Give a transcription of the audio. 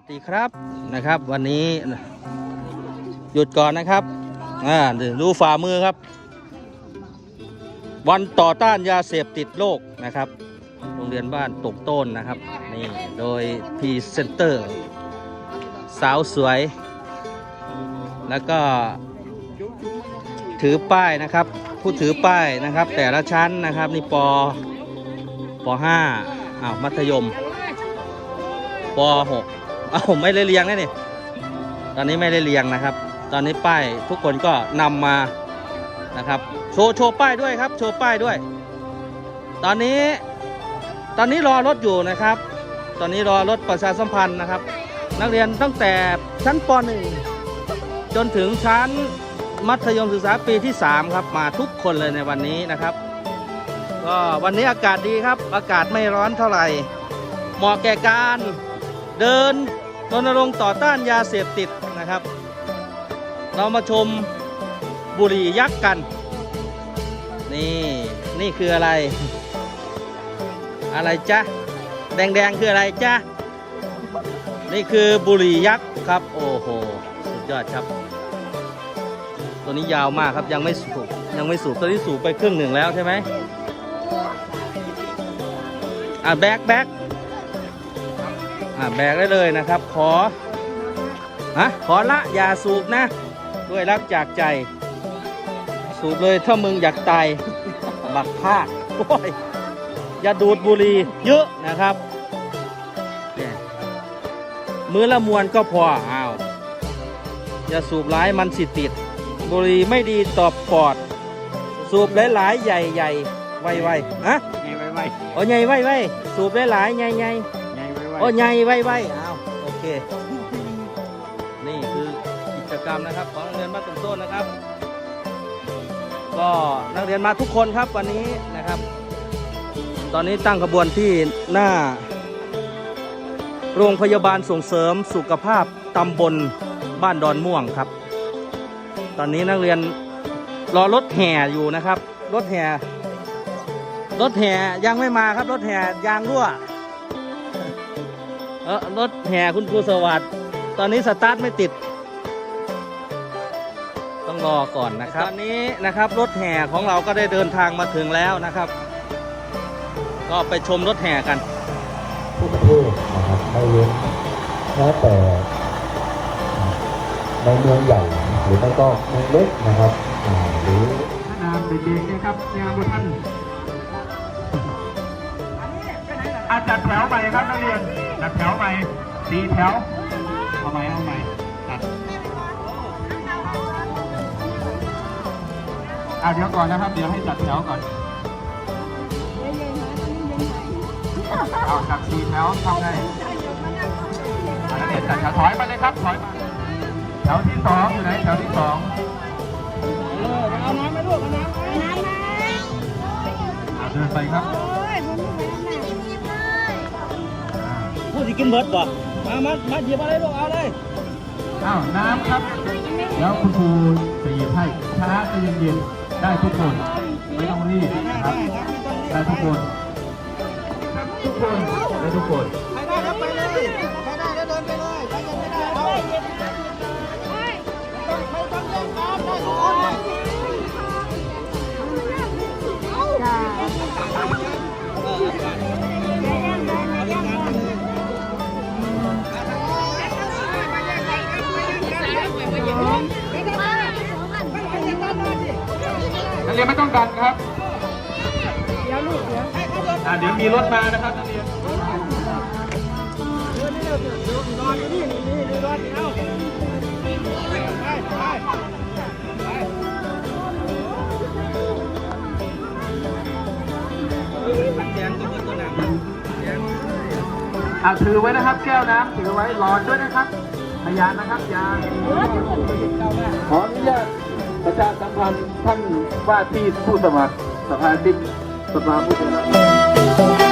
สวัสดีครับนะครับ วันนี้หยุดก่อนนะครับอ่าดูฝ่ามือครับ วันต่อต้านยาเสพติดโลกนะครับ โรงเรียนบ้านตกต้นนะครับ นี่โดยพีเซนเตอร์ สาวสวย แล้วก็ถือป้ายนะครับ ผู้ถือป้ายนะครับ แต่ละชั้นนะครับ นี่ปป .5 อ้าวมัธยมป .6 เอาไม่ได้เรียงนะนี่ตอนนี้ไม่ได้เรียงนะครับ ตอนนี้ป้ายทุกคนก็นำมานะครับโชว์โชว์ป้ายด้วยครับ โชว์ป้ายด้วย ตอนนี้ตอนนี้รอรถอยู่นะครับ ตอนนี้รอรถประชาสัมพันธ์นะครับ นักเรียนตั้งแต่ชั้นป .1 จนถึงชั้นมัธยมศึกษาปีที่ 3 ครับ มาทุกคนเลยในวันนี้นะครับ ก็วันนี้อากาศดีครับ อากาศไม่ร้อนเท่าไหร่ เหมาะแก่การเดิน รณรงค์ต่อต้านยาเสพติดนะครับ เรามาชมบุหรี่ยักษ์กัน นี่นี่คืออะไร อะไรจ๊ะ แดงๆคืออะไรจ๊ะ นี่คือบุหรี่ยักษ์ครับ โอ้โห สุดยอดครับ ตัวนี้ยาวมากครับยังไม่สูบยังไม่สูบตัวนี้สูบไปครึ่งหนึ่งแล้วใช่ไหมอะแบกแบก อะแบกได้เลยนะครับ ขอฮะขอละอย่าสูบนะ ด้วยรักจากใจ สูบเลยถ้ามึงอยากตาย บักภาคโอ้ยอย่าดูดบุหรี่เยอะนะครับเนี่ยมือละมวนก็พออ้าวอย่าสูบร้ายมันสิติด บุหรี่ไม่ดีต่อปอด สูบหลายๆใหญ่ๆไวๆฮะ ไงไว้ไว้ โอ้ใหญ่ไวๆสูบหลายๆใหญ่ๆไงไว้ไว้ โอ้ใหญ่ไวๆอ้าวโอเค นี่คือกิจกรรมนะครับ ของโรงเรียนบ้านตุ่มโต้นนะครับ ก็นักเรียนมาทุกคนครับวันนี้นะครับ ตอนนี้ตั้งขบวนที่หน้า โรงพยาบาลส่งเสริมสุขภาพตำบลบ้านดอนม่วงครับ ตอนนี้นักเรียนรอรถแห่อยู่นะครับ รถแห่รถแห่ยังไม่มาครับ รถแห่ยางรั่ว เออรถแห่คุณครูสวัสดิ์ตอนนี้สตาร์ทไม่ติด ต้องรอก่อนนะครับ ตอนนี้นะครับรถแห่ของเราก็ได้เดินทางมาถึงแล้วนะครับ ก็ไปชมรถแห่กันทุกประเทศนะครับไม่เว้นแม้แต่ในเมืองใหญ่หรือไม่ก็เมืองเล็กนะครับอ่าหรือนามเด็กๆนะครับงานบุท่าน อาจัดแถวใหม่ครับนักเรียนจัดแถวใหม่สี่แถวเอาใหม่เอาใหม่จัดอะเดี๋ยวก่อนนะครับ เดี๋ยวให้จัดแถวก่อนเอาจากสี่แถวทำไงอะนักเรียนจัดแถวถอยมาเลยครับถอยมาแถวที่สองอยู่ไหนแถวที่สองเอาน้ำมาลูกเอาน้ำอะเดินไปครับ พูดสิกินเบิร์ดบ่มามามาหยิบอะไรลูกเอาเลยอ้าวน้ำครับ แล้วคุณครูจะหยิบให้ช้าจะเย็นๆได้ทุกคนไม่ต้องรีบนะครับได้ทุกคน ทุกคนได้ทุกคน รียนไม่ต้องดันครับเดี๋ยวลูกเดี๋ยวอ่าเดี๋ยวมีรถมานะครับนักเรียนแจนก็เบิร์ดตัวหนังแจนอ่าถือไว้นะครับ แก้วน้ำถือไว้หลอดด้วยนะครับพยานนะครับยาขออนุญาต ประชาสัมพันธ์ท่านว่าที่ผู้สมัครสภาชิกสภาผู้แทนราษฎร